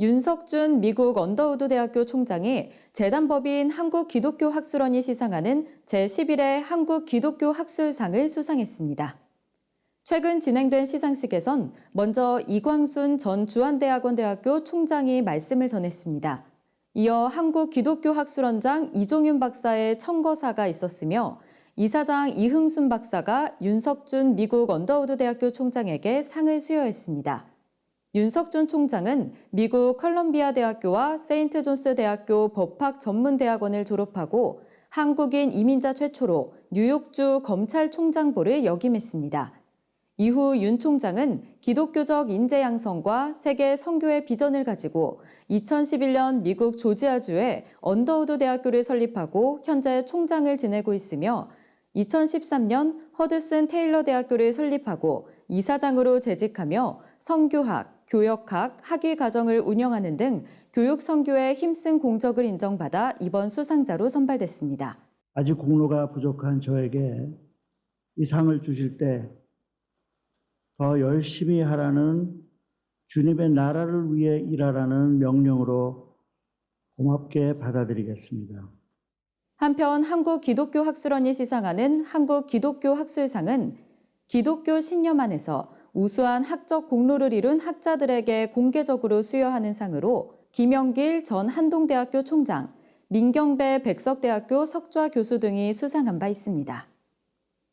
윤석준 미국 언더우드 대학교 총장이 재단법인 한국기독교학술원이 시상하는 제11회 한국기독교학술상을 수상했습니다. 최근 진행된 시상식에선 먼저 이광순 전 주한대학원 대학교 총장이 말씀을 전했습니다. 이어 한국기독교학술원장 이종윤 박사의 청거사가 있었으며 이사장 이흥순 박사가 윤석준 미국 언더우드 대학교 총장에게 상을 수여했습니다. 윤석 준 총장은 미국 컬럼비아 대학교와 세인트 존스 대학교 법학 전문대학원을 졸업하고 한국인 이민자 최초로 뉴욕주 검찰총장보를 역임했습니다. 이후 윤 총장은 기독교적 인재 양성과 세계 선교의 비전을 가지고 2011년 미국 조지아주에 언더우드 대학교를 설립하고 현재 총장을 지내고 있으며 2013년 허드슨 테일러 대학교를 설립하고 이사장으로 재직하며 성교학, 교역학, 학위 과정을 운영하는 등 교육 선교에 힘쓴 공적을 인정받아 이번 수상자로 선발됐습니다. 아직 공로가 부족한 저에게 이 상을 주실 때 더 열심히 하라는 주님의 나라를 위해 일하라는 명령으로 고맙게 받아들이겠습니다. 한편 한국 기독교 학술원이 시상하는 한국 기독교 학술상은 기독교 신념 안에서 우수한 학적 공로를 이룬 학자들에게 공개적으로 수여하는 상으로 김영길 전 한동대학교 총장, 민경배 백석대학교 석좌 교수 등이 수상한 바 있습니다.